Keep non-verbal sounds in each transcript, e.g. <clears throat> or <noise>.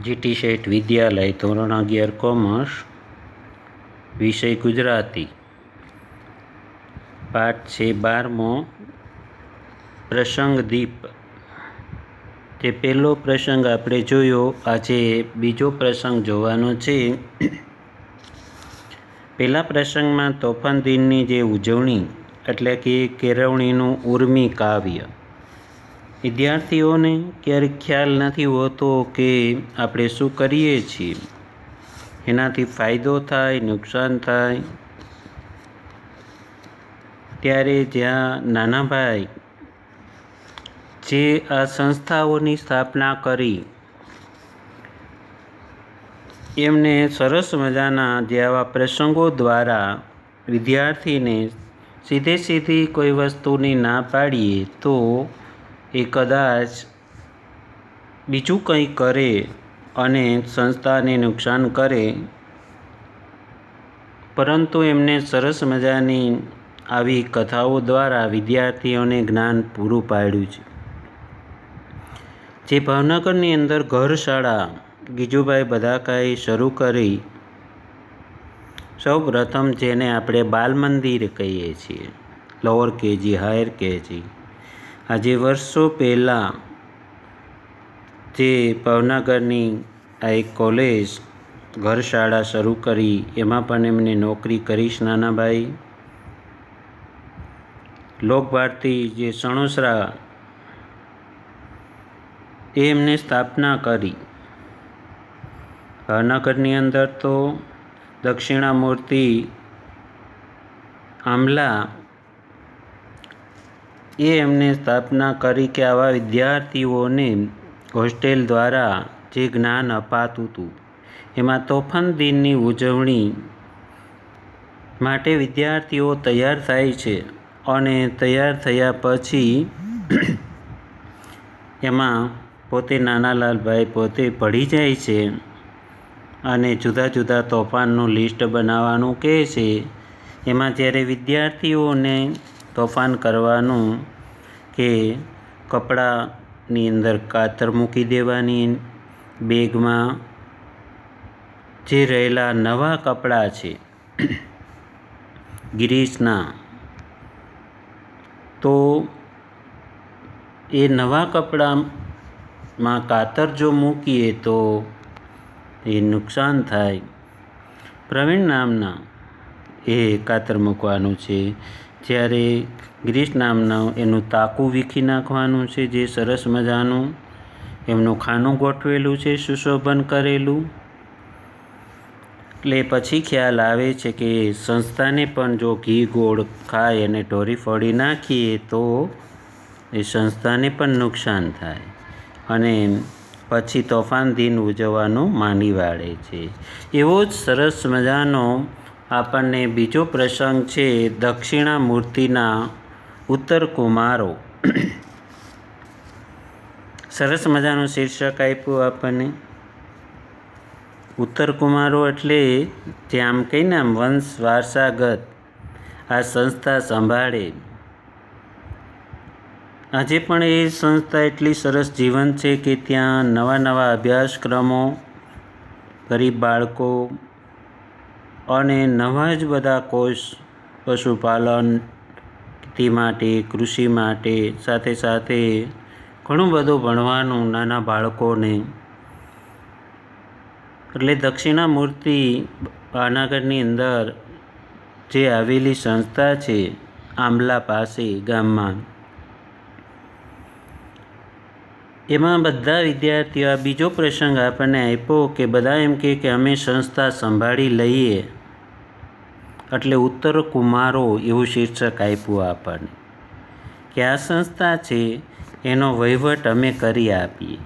GT શેઠ વિદ્યાલય, ધોરણ અગિયાર, commerce, વિષય ગુજરાતી. પાઠ છે બારમો, પ્રસંગ દીપ. તે પહેલો પ્રસંગ આપણે જોયો. આજે બીજો પ્રસંગ જોવાનો છે. પહેલા પ્રસંગમાં તોફાન દિનની જે ઉજવણી, એટલે કે કેળવણીનું ઉર્મી કાવ્ય. વિદ્યાર્થીઓને ક્યારેક ખ્યાલ નથી હોતો કે આપણે શું કરીએ છીએ. એનાથી ફાયદો થાય, નુકસાન થાય. ત્યારે જ્યાં નાના ભાઈ જે આ સંસ્થાઓની સ્થાપના કરી, એમને સરસ મજાના જે આવા પ્રસંગો દ્વારા વિદ્યાર્થીને સીધે સીધી કોઈ વસ્તુની ના પાડીએ તો એ કદાચ બીજું કંઈ કરે અને સંસ્થાને નુકસાન કરે, પરંતુ એમને સરસ મજાની આવી કથાઓ દ્વારા વિદ્યાર્થીઓને જ્ઞાન પૂરું પાડ્યું છે. જે ભાવનગરની અંદર ઘર શાળા ગીજુભાઈ બધાકાએ શરૂ કરી સૌ પ્રથમ જેને આપણે બાલ મંદિર કહીએ છીએ, લોઅર કેજી, હાયર કેજી. આજે વર્ષો પહેલાં જે ભાવનગરની આ એક કોલેજ ઘર શાળા શરૂ કરી, એમાં પણ એમને નોકરી કરીશ નાનાભાઈ. લોકભારતી જે સણોસરા એ એમને સ્થાપના કરી. ભાવનગરની અંદર તો દક્ષિણામૂર્તિ આમલા એ એમને સ્થાપના કરી કે આવા વિદ્યાર્થીઓને હોસ્ટેલ દ્વારા જે જ્ઞાન અપાતું હતું. એમાં તોફાન દિનની ઉજવણી માટે વિદ્યાર્થીઓ તૈયાર થાય છે અને તૈયાર થયા પછી એમાં પોતે નાનાલાલભાઈ પોતે પઢી જાય છે અને જુદા જુદા તોફાનનું લિસ્ટ બનાવવાનું કહે છે. એમાં જ્યારે વિદ્યાર્થીઓને તોફાન કરવાનું કે કપડાની અંદર કાતર મૂકી દેવાની, બેગમાં જે રહેલા નવા કપડાં છે, <clears throat> ગિરીશના, તો એ નવા કપડામાં કાતર જો મૂકીએ તો એ નુકસાન થાય. પ્રવીણ નામના એ કાતર મૂકવાનું છે. જ્યારે ગ્રીસ નામના એનું તાકું વીખી નાખવાનું છે, જે સરસ મજાનું એમનું ખાનું ગોઠવેલું છે, સુશોભન કરેલું. એટલે પછી ખ્યાલ આવે છે કે સંસ્થાને પણ જો ઘી ગોળ ખાય અને ઢોરી ફોડી નાખીએ, તો એ સંસ્થાને પણ નુકસાન થાય અને પછી તોફાન દિન ઉજવવાનું માની વાળે છે. એવો જ સરસ મજાનો આપણને બીજો પ્રસંગ છે દક્ષિણામૂર્તિના ઉત્તર કુમારો સરસ મજાનું શીર્ષક આપ્યું આપણને. ઉત્તર કુમારો એટલે જે આમ કહીને આમ વંશ, વારસાગત, આ સંસ્થા સંભાળે. આજે પણ એ સંસ્થા એટલી સરસ જીવન છે કે ત્યાં નવા નવા અભ્યાસક્રમો, ગરીબ બાળકો અને નવા જ બધા કોર્સ પશુપાલન, ખેતી માટે, કૃષિ માટે, સાથે સાથે ઘણું બધું ભણવાનું નાના બાળકોને. એટલે દક્ષિણામૂર્તિ પાનાગઢની અંદર જે આવેલી સંસ્થા છે, આંબલા પાસે ગામમાં. એમાં બધા વિદ્યાર્થીઓ બીજો પ્રસંગ આપણને આપ્યો કે બધા એમ કે અમે સંસ્થા સંભાળી લઈએ. એટલે ઉત્તર કુમારો એવું શીર્ષક આપ્યું આપણને. કે આ સંસ્થા છે એનો વહીવટ અમે કરી આપીએ.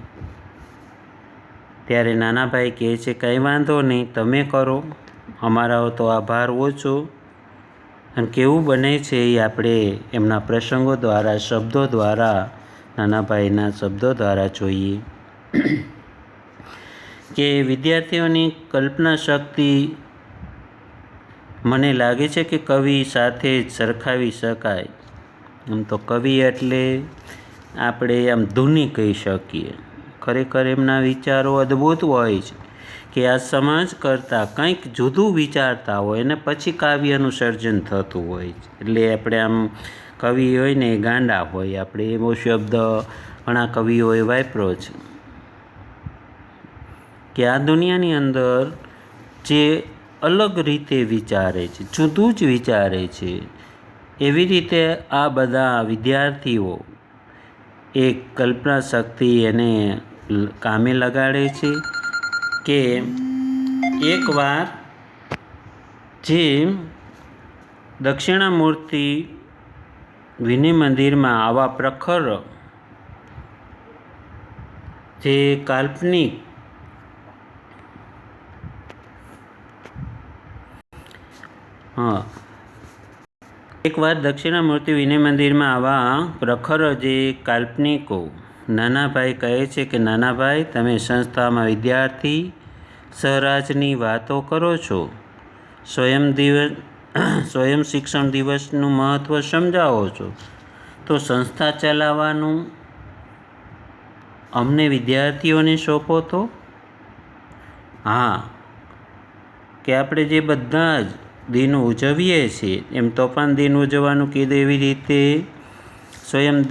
ત્યારે નાનાભાઈ કહે છે, કંઈ વાંધો નહીં, તમે કરો. અમારા તો આભાર ઓછો. અને કેવું બને છે એ આપણે એમના પ્રસંગો દ્વારા, શબ્દો દ્વારા, નાનાભાઈના શબ્દો દ્વારા જોઈએ. કે વિદ્યાર્થીઓની કલ્પના શક્તિ મને લાગે છે કે કવિ સાથે જ સરખાવી શકાય. આમ તો કવિ એટલે આપણે આમ ધૂની કહી શકીએ. ખરેખર એમના વિચારો અદ્ભુત હોય છે કે આ સમાજ કરતાં કંઈક જુદું વિચારતા હોય અને પછી કાવ્યનું સર્જન થતું હોય છે. એટલે આપણે આમ કવિ હોય ને એ ગાંડા હોય, આપણે એવો શબ્દ ઘણા કવિઓએ વાપરો છે. કે આ દુનિયાની અંદર જે અલગ રીતે વિચારે છે, જુદું જ વિચારે છે. એવી રીતે આ બધા વિદ્યાર્થીઓ એક કલ્પના શક્તિ એને કામે લગાડે છે કે એકવાર જે દક્ષિણામૂર્તિ વિનય મંદિરમાં આવા પ્રખર જે કાલ્પનિક હા. એકવાર દક્ષિણામૂર્તિ વિનય મંદિરમાં આવા પ્રખર જે કાલ્પનિકો નાનાભાઈ કહે છે કે, નાનાભાઈ, તમે સંસ્થામાં વિદ્યાર્થી સહરાજની વાતો કરો છો. સ્વયં દિવસ, <clears throat> સ્વયં શિક્ષણ દિવસનું મહત્ત્વ સમજાવો છો. તો સંસ્થા ચલાવવાનું અમને વિદ્યાર્થીઓને સોંપો તો? હા. કે આપણે જે બધા જ દિન ઉજવીએ છીએ. એમ તોફાન દિન ઉજવવાનું કીધું એવી રીતે સ્વયં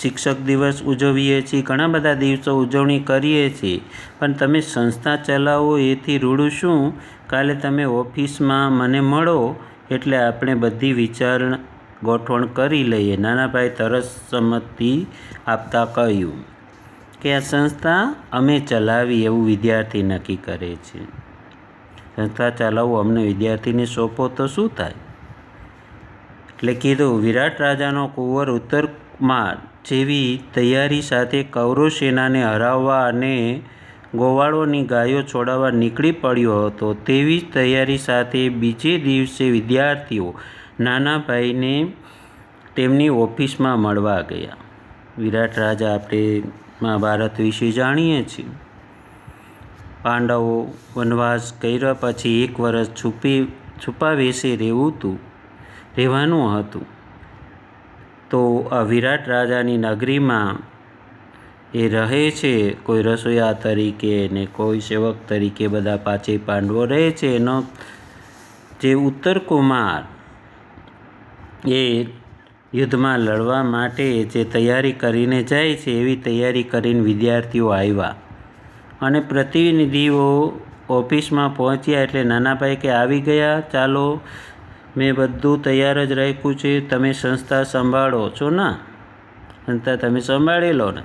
શિક્ષક દિવસ ઉજવીએ છીએ. ઘણા બધા દિવસો ઉજવણી કરીએ છીએ. પણ તમે સંસ્થા ચલાવો એથી રૂડું શું? કાલે તમે ઓફિસમાં મને મળો એટલે આપણે બધી વિચારણા ગોઠવણ કરી લઈએ. નાનાભાઈ તરસ સંમતિ આપતા કહ્યું કે આ સંસ્થા અમે ચલાવી એવું વિદ્યાર્થી નક્કી કરે છે. સંસ્થા ચલાવવું અમને વિદ્યાર્થીને સોંપો તો શું થાય? એટલે કીધું, વિરાટ રાજાનો કુંવર ઉત્તરમાં જેવી તૈયારી સાથે કૌરવ સેનાને હરાવવા અને ગોવાળોની ગાયો છોડાવવા નીકળી પડ્યો હતો, તેવી જ તૈયારી સાથે બીજે દિવસે વિદ્યાર્થીઓ નાના ભાઈને તેમની ઓફિસમાં મળવા ગયા. વિરાટ રાજા આપણે મહાભારત વિશે જાણીએ છીએ. પાંડવો વનવાસ કર્યા પછી એક વર્ષ છુપી છુપા રહેવું હતું રહેવાનું હતું. તો આ વિરાટ રાજાની નગરીમાં એ રહે છે, કોઈ રસોઈયા તરીકે ને કોઈ સેવક તરીકે બધા પાછે પાંડવો રહે છે. એનો જે ઉત્તર કુમાર એ યુદ્ધમાં લડવા માટે જે તૈયારી કરીને જાય છે, એવી તૈયારી કરીને વિદ્યાર્થીઓ આવ્યા. અને પ્રતિનિધિઓ ઓફિસમાં પહોંચ્યા એટલે નાનાભાઈ કે આવી ગયા, ચાલો, મેં બધું તૈયાર જ રાખ્યું છે, તમે સંસ્થા સંભાળો. છો ને. સંસ્થા તમે સંભાળી લો ને.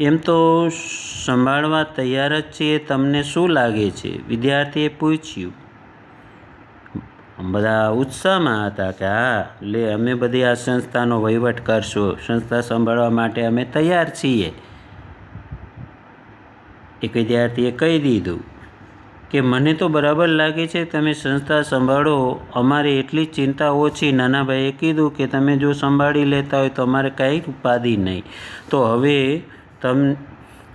એમ તો સંભાળવા તૈયાર જ છીએ, તમને શું લાગે છે? વિદ્યાર્થીએ પૂછ્યું. બધા ઉત્સાહમાં હતા કે, હા, લે, અમે બધી આ સંસ્થાનો વહીવટ કરશું. સંસ્થા સંભાળવા માટે અમે તૈયાર છીએ. એક વિદ્યાર્થીએ કહી દીધું કે મને તો બરાબર લાગે છે તમે સંસ્થા સંભાળો. અમારે એટલી ચિંતા ઓછી. નાનાભાઈએ કીધું કે તમે જો સંભાળી લેતા હોય તો અમારે કાંઈ ઉપાધિ નહીં. તો હવે તમ,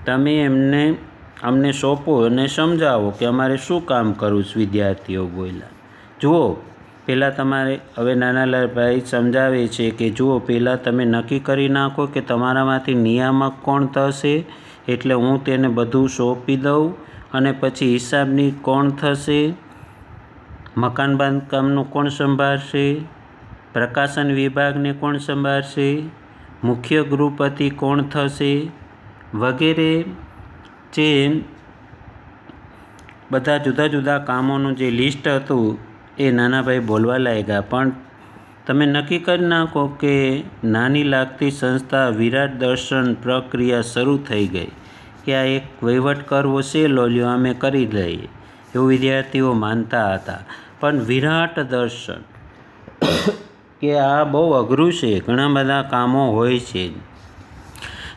તમે એમને, અમને સોંપો અને સમજાવો કે અમારે શું કામ કરવું છે? વિદ્યાર્થીઓ બોલ્યા. જુઓ પહેલાં તમારે હવે નાનાલાલભાઈ સમજાવે છે કે જુઓ પહેલાં તમે નક્કી કરી નાખો કે તમારામાંથી નિયામક કોણ થશે. એટલે હું તેને બધું સોંપી દઉં અને પછી હિસાબની કોણ થશે, મકાન બાંધકામનું કોણ સંભાળશે, પ્રકાશન વિભાગને કોણ સંભાળશે, મુખ્ય ગૃહપતિ કોણ થશે વગેરે જે બધા જુદા જુદા કામોનું જે લિસ્ટ હતું એ નાનાભાઈ બોલવા લાગ્યા. પણ તમે નક્કી કરી નાખો કે નાની લાગતી સંસ્થા વિરાટ દર્શન પ્રક્રિયા શરૂ થઈ ગઈ. કે આ એક વહીવટ કરવો છે લોલ્યો અમે કરી લઈએ એવું વિદ્યાર્થીઓ માનતા હતા. પણ વિરાટ દર્શન કે આ બહુ અઘરું છે, ઘણા બધા કામો હોય છે.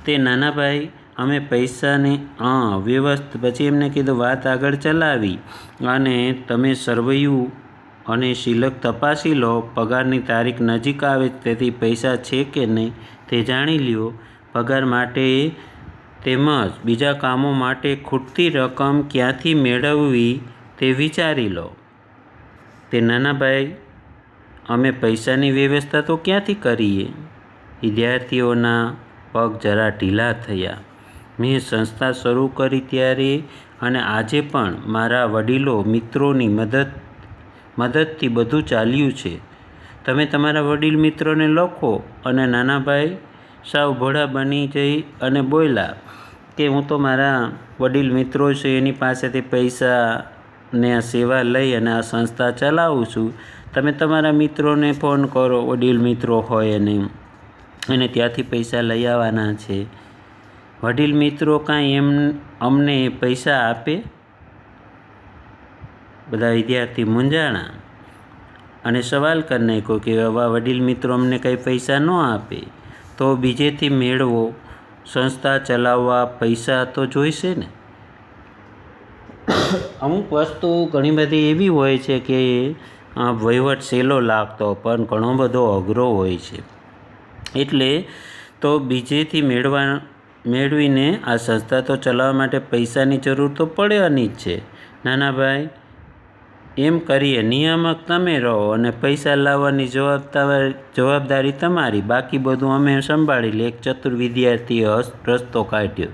તે નાનાભાઈ અમે પૈસાની, હા વ્યવસ્થ પછી એમને કીધું, વાત આગળ ચલાવી અને તમે સર્વૈયું અને શિલક તપાસી લો, પગારની તારીખ નજીક આવે, તેથી પૈસા છે કે નહીં તે જાણી લ્યો. પગાર માટે તેમજ બીજા કામો માટે ખૂટતી રકમ ક્યાંથી મેળવવી તે વિચારી લો. તે નાનાભાઈ અમે પૈસાની વ્યવસ્થા તો ક્યાંથી કરીએ? વિદ્યાર્થીઓના પગ જરા ઢીલા થયા. મેં સંસ્થા શરૂ કરી ત્યારે અને આજે પણ મારા વડીલો મિત્રોની મદદ, મદદથી બધું ચાલ્યું છે. તમે તમારા વડીલ મિત્રોને લખો અને નાનાભાઈ સાવ ભોળા બની જઈ અને બોલ્યા કે હું તો મારા વડીલ મિત્રો છે, એની પાસેથી પૈસા ને આ સેવા લઈ અને આ સંસ્થા ચલાવું છું. તમે તમારા મિત્રોને ફોન કરો, વડીલ મિત્રો હોય એને અને ત્યાંથી પૈસા લઈ આવવાના છે. વડીલ મિત્રો કાંઈ એમ, અમને પૈસા આપે? બધા વિદ્યાર્થી મૂંઝાણા અને સવાલ કરી નાખ્યો કે આવા વડીલ મિત્રો અમને કંઈ પૈસા ન આપે? તો બીજેથી મેળવો. સંસ્થા ચલાવવા પૈસા તો જોઈશે ને? અમુક વસ્તુ ઘણી બધી એવી હોય છે કે વહીવટ સહેલો લાગતો, પણ ઘણો બધો અઘરો હોય છે. એટલે તો બીજેથી મેળવા, મેળવીને આ સંસ્થા તો ચલાવવા માટે પૈસાની જરૂર તો પડવાની જ છે. નાના ભાઈ એમ કરીએ, નિયામક તમે રહો અને પૈસા લાવવાની જવાબદારી જવાબદારી તમારી. બાકી બધું અમે સંભાળી લે. એક ચતુર વિદ્યાર્થીએ રસ્તો કાઢ્યો.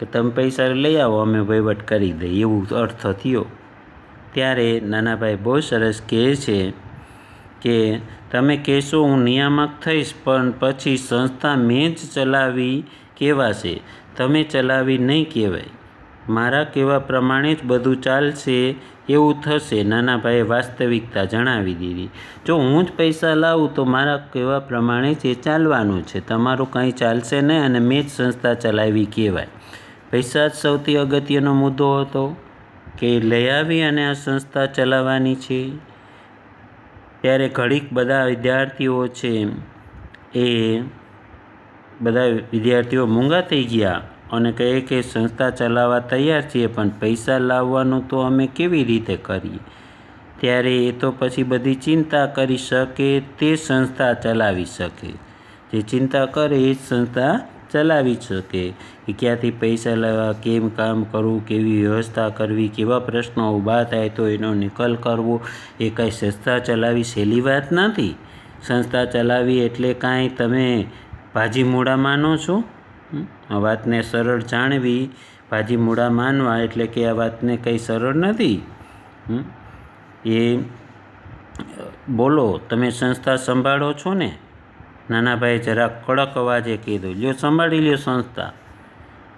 કે તમે પૈસા લઈ આવો, અમે વહીવટ કરી દઈએ. એવું અર્થ થયો. ત્યારે નાનાભાઈ બહુ સરસ કહે છે કે, તમે કહેશો હું નિયામક થઈશ, પણ પછી સંસ્થા મેં જ ચલાવી કહેવાશે. તમે ચલાવી નહીં કહેવાય. મારા કહેવા પ્રમાણે જ બધું ચાલશે એવું થશે. નાનાભાઈએ વાસ્તવિકતા જણાવી દીધી. જો હું જ પૈસા લાવું તો મારા કહેવા પ્રમાણે જ એ ચાલવાનું છે. તમારું કંઈ ચાલશે નહીં અને મેં જ સંસ્થા ચલાવી કહેવાય. પૈસા જ સૌથી અગત્યનો મુદ્દો હતો કે લઈ આવી અને આ સંસ્થા ચલાવવાની છે. ત્યારે ઘડીક બધા વિદ્યાર્થીઓ છે એ, બધા વિદ્યાર્થીઓ મૂંગા થઈ ગયા. અને કહે કે સંસ્થા ચલાવવા તૈયાર છીએ, પણ પૈસા લાવવાનું તો અમે કેવી રીતે કરીએ? ત્યારે એ તો પછી બધી ચિંતા કરી શકે, તે સંસ્થા ચલાવી શકે. જે ચિંતા કરે એ જ સંસ્થા ચલાવી શકે. કે ક્યાંથી પૈસા લાવવા કેમ કામ કરવું, કેવી વ્યવસ્થા કરવી, કેવા પ્રશ્નો ઊભા થાય તો એનો નિકાલ કરવો, એ કાંઈ સંસ્થા ચલાવી સહેલી વાત નથી. સંસ્થા ચલાવી એટલે કાંઈ તમે ભાજી મૂળા માનો છો? આ વાતને સરળ જાણવી ભાજી મૂળા માનવા એટલે કે આ વાતને કંઈ સરળ નથી? એ, બોલો, તમે સંસ્થા સંભાળો છો ને? નાનાભાઈ જરા કડક અવાજે કીધું, લ્યો, સંભાળી લ્યો સંસ્થા.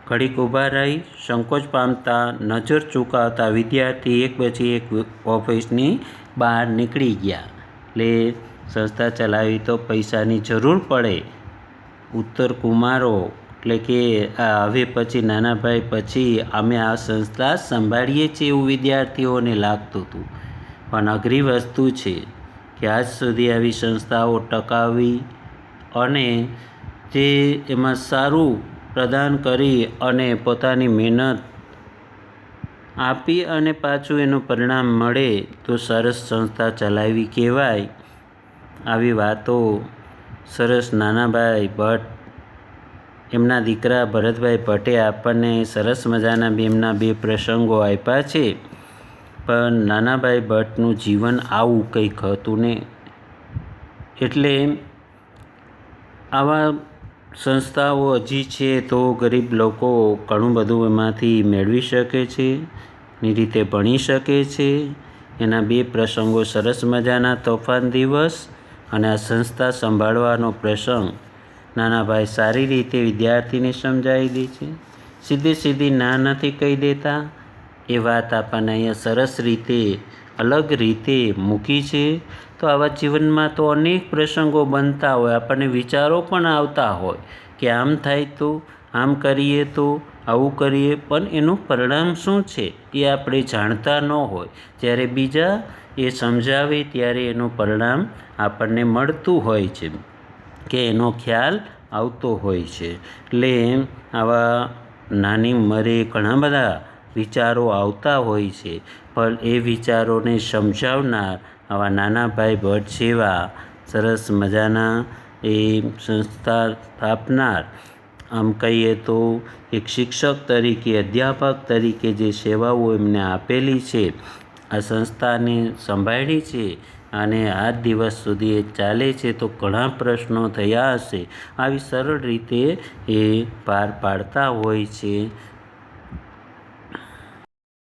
ઘડીક ઊભા રહી, સંકોચ પામતા નજર ચૂકાવતા વિદ્યાર્થી એક પછી એક ઓફિસની બહાર નીકળી ગયા. એટલે સંસ્થા ચલાવી તો પૈસાની જરૂર પડે. ઉત્તર કુમારો એટલે કે હવે પછી નાના ભાઈ પછી અમે આ સંસ્થા સંભાળીએ છીએ એવું વિદ્યાર્થીઓને લાગતું હતું. પણ અઘરી વસ્તુ છે કે આજ સુધી આવી સંસ્થાઓ ટકાવી અને તે એમાં સારું પ્રદાન કરી અને પોતાની મહેનત આપી અને પાછું એનું પરિણામ મળે તો સરસ સંસ્થા ચલાવી કહેવાય. આવી વાતો સરસ નાનાભાઈ ભટ્ટ એમના દીકરા ભરતભાઈ ભટ્ટે આપણને સરસ મજાના બે એમના બે પ્રસંગો આપ્યા છે. પણ નાનાભાઈ ભટ્ટનું જીવન આવું કંઈક હતું ને. એટલે આવા સંસ્થાઓ હજી છે તો ગરીબ લોકો ઘણું બધું એમાંથી મેળવી શકે છે, ની રીતે ભણી શકે છે. એના બે પ્રસંગો સરસ મજાના તોફાન દિવસ અને આ સંસ્થા સંભાળવાનો પ્રસંગ. નાનાભાઈ સારી રીતે વિદ્યાર્થીને સમજાવી દે છે. સીધી સીધી ના નથી કહી દેતા. એ વાત આપણને અહીંયા સરસ રીતે, અલગ રીતે મૂકી છે. તો આવા જીવનમાં તો અનેક પ્રસંગો બનતા હોય, આપણને વિચારો પણ આવતા હોય કે આમ થાય તો, આમ કરીએ તો, આવું કરીએ. પણ એનું પરિણામ શું છે એ આપણે જાણતા ન હોય. જ્યારે બીજા એ સમજાવે ત્યારે એનું પરિણામ આપણને મળતું હોય છે. કે એનો ખ્યાલ આવતો હોય છે. એટલે આવા નાની ઉંમરે ઘણા બધા વિચારો આવતા હોય છે. પણ એ વિચારોને સમજાવનાર આવા નાના ભાઈ ભટ્ટ જેવા સરસ મજાના એ સંસ્થા સ્થાપનાર, આમ કહીએ તો એક શિક્ષક તરીકે, અધ્યાપક તરીકે જે સેવાઓ એમને આપેલી છે, આ સંસ્થાને સંભાળી છે અને આજ દિવસ સુધી એ ચાલે છે તો ઘણા પ્રશ્નો થયા હશે. આવી સરળ રીતે એ પાર પાડતા હોય છે.